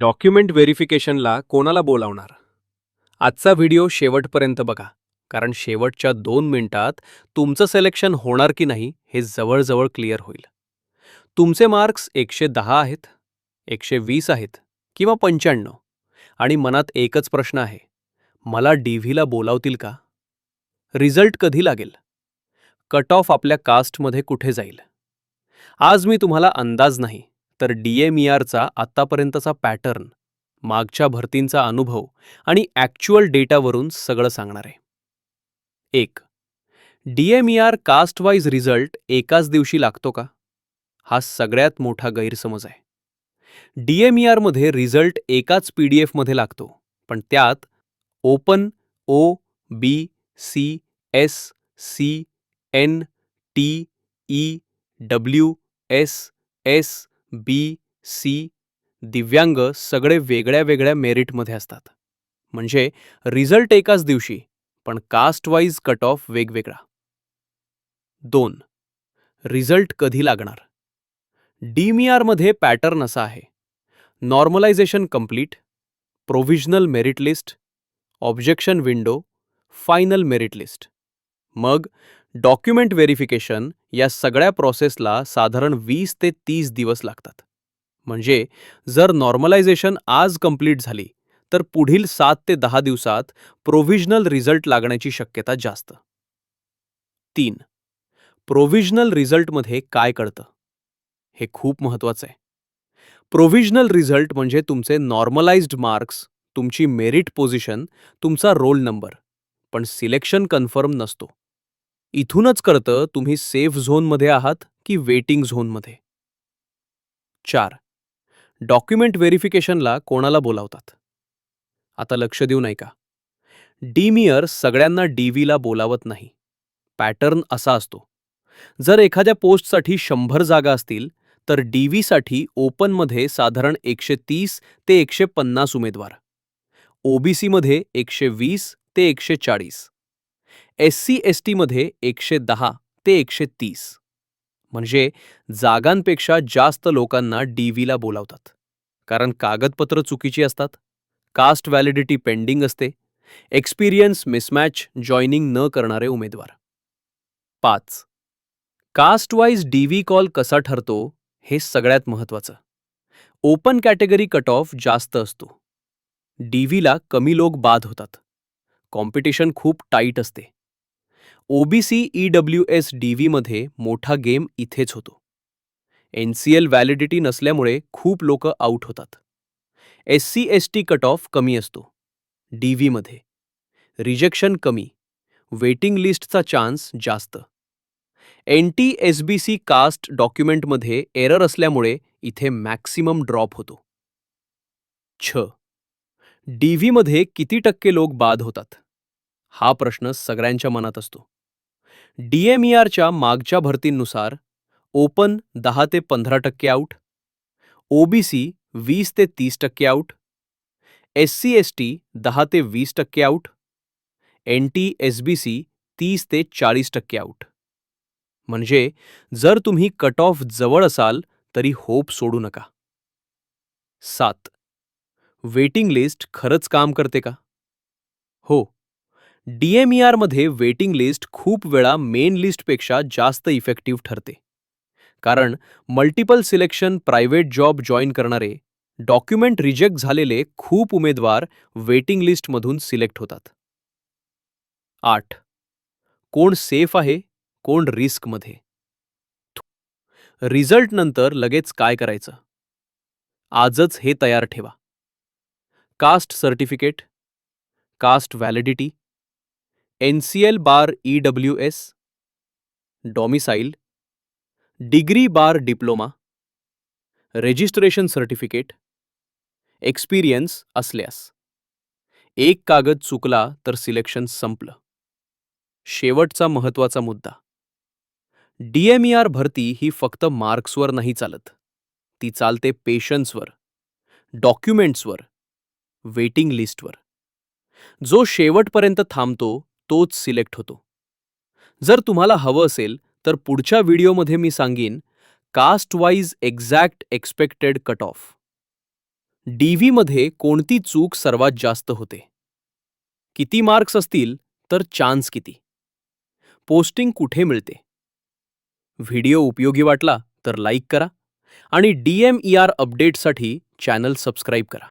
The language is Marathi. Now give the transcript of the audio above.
डॉक्युमेंट व्हेरिफिकेशनला कोणाला बोलावणार? आजचा व्हिडिओ शेवटपर्यंत बघा कारण शेवटच्या दोन मिनिटात तुमचं सिलेक्शन होणार की नाही हे जवळजवळ क्लिअर होईल. तुमचे मार्क्स एकशे दहा आहेत एकशे वीस आहेत किंवा पंच्याण्णव आणि मनात एकच प्रश्न आहे मला डी व्हीला बोलावतील का? रिझल्ट कधी लागेल? कट ऑफ आपल्या कास्टमध्ये कुठे जाईल? आज मी तुम्हाला अंदाज नाही तर डी एम ई आरचा आत्तापर्यंतचा पॅटर्न मागच्या भरतींचा अनुभव आणि ॲक्च्युअल डेटावरून सगळं सांगणार आहे. एक D M E R castewise result एकाच दिवशी लागतो का? हा सगळ्यात मोठा गैरसमज आहे. डी एम ई आरमध्ये रिझल्ट एकाच पी डी एफमध्ये लागतो पण त्यात open O B C S C N T E W S S B C दिव्यांग सगळे वेगळ्या वेगळ्या मेरिटमध्ये असतात. म्हणजे रिझल्ट एकाच दिवशी पण कास्ट वाईज कट ऑफ वेगवेगळा. दोन रिझल्ट कधी लागणार? डीमीआरमध्ये पॅटर्न असा आहे. Normalisation complete provisional merit list objection window final merit list. मग डॉक्युमेंट व्हेरिफिकेशन या सगळ्या प्रोसेसला साधारण वीस ते तीस दिवस लागतात. म्हणजे जर नॉर्मलायझेशन आज कंप्लीट झाली तर पुढील सात ते दहा दिवसात प्रोव्हिजनल रिझल्ट लागण्याची शक्यता जास्त. तीन. प्रोव्हिजनल रिझल्टमध्ये काय कळतं? हे खूप महत्त्वाचं आहे. प्रोव्हिजनल रिझल्ट म्हणजे तुमचे नॉर्मलाइज्ड मार्क्स तुमची मेरिट पोझिशन तुमचा रोल नंबर. पण सिलेक्शन कन्फर्म नसतो. इथूनच कळतं तुम्ही सेफ झोनमध्ये आहात की वेटिंग झोनमध्ये चार. डॉक्युमेंट व्हेरिफिकेशनला कोणाला बोलावतात? आता लक्ष देऊ नाही का डीमियर सगळ्यांना डीव्हीला बोलावत नाही. पॅटर्न असा असतो. जर एखाद्या पोस्टसाठी शंभर जागा असतील तर डी व्हीसाठी ओपनमध्ये साधारण एकशे तीस ते एकशे पन्नास उमेदवार ओबीसीमध्ये एकशे वीस ते एकशे चाळीस एस सी एस टीमध्ये एकशे दहा ते एकशे तीस. म्हणजे जागांपेक्षा जास्त लोकांना डी व्हीला बोलावतात. कारण कागदपत्र चुकीची असतात. कास्ट व्हॅलिडिटी पेंडिंग असते. एक्सपिरियन्स मिसमॅच जॉईनिंग न करणारे उमेदवार. पाच. Caste wise D V call कसा ठरतो हे सगळ्यात महत्त्वाचं. ओपन कॅटेगरी कट ऑफ जास्त असतो. डी व्हीला कमी लोक बाद होतात. कॉम्पिटिशन खूप टाईट असते. OBC E W S D व्हीमध्ये मोठा गेम इथेच होतो. एन सी एल व्हॅलिडिटी नसल्यामुळे खूप लोक आऊट होतात. S C S T cut off कमी असतो. डी व्हीमध्ये रिजेक्शन कमी. वेटिंग लिस्टचा चान्स जास्त. N T S B C caste डॉक्युमेंटमध्ये एरर असल्यामुळे इथे मॅक्सिमम ड्रॉप होतो. छ. डी व्हीमध्ये किती टक्के लोक बाद होतात? हा प्रश्न सगळ्यांच्या मनात असतो. डीएमईआरच्या मागच्या भरतींनुसार ओपन दहा ते पंधरा टक्के आऊट ओबीसी वीस ते तीस टक्के out S C S T दहा ते वीस टक्के out N T S B C तीस ते चाळीस टक्के आऊट. म्हणजे जर तुम्ही कट ऑफ जवळ असाल तरी होप सोडू नका. सात. वेटिंग लिस्ट खरंच काम करते का? हो. डीएमईआरमध्ये वेटिंग लिस्ट खूप वेळा मेन लिस्टपेक्षा जास्त इफेक्टिव्ह ठरते. कारण multiple selection private job join करणारे डॉक्युमेंट रिजेक्ट झालेले खूप उमेदवार वेटिंग लिस्टमधून सिलेक्ट होतात. आठ. कोण सेफ आहे कोण रिस्कमध्ये रिझल्ट नंतर लगेच काय करायचं? आजच हे तयार ठेवा. Caste certificate caste validity N C L bar E W S domicile degree bar diploma registration certificate experience असल्यास एक कागद चुकला तर सिलेक्शन संपलं. शेवटचा महत्त्वाचा मुद्दा. डीएमईआर भरती ही फक्त मार्क्सवर नाही चालत. ती चालते पेशन्सवर डॉक्युमेंट्सवर वेटिंग लिस्टवर. जो शेवटपर्यंत थांबतो तोच सिलेक्ट होतो. जर तुम्हाला हवं असेल तर पुढच्या व्हिडिओमध्ये मी सांगीन caste wise exact expected cut off. D व्हीमध्ये कोणती चूक सर्वात जास्त होते? किती मार्क्स असतील तर चान्स किती? पोस्टिंग कुठे मिळते? व्हिडिओ उपयोगी वाटला तर लाईक करा आणि डी एम ई आर अपडेटसाठी चॅनल सबस्क्राईब करा.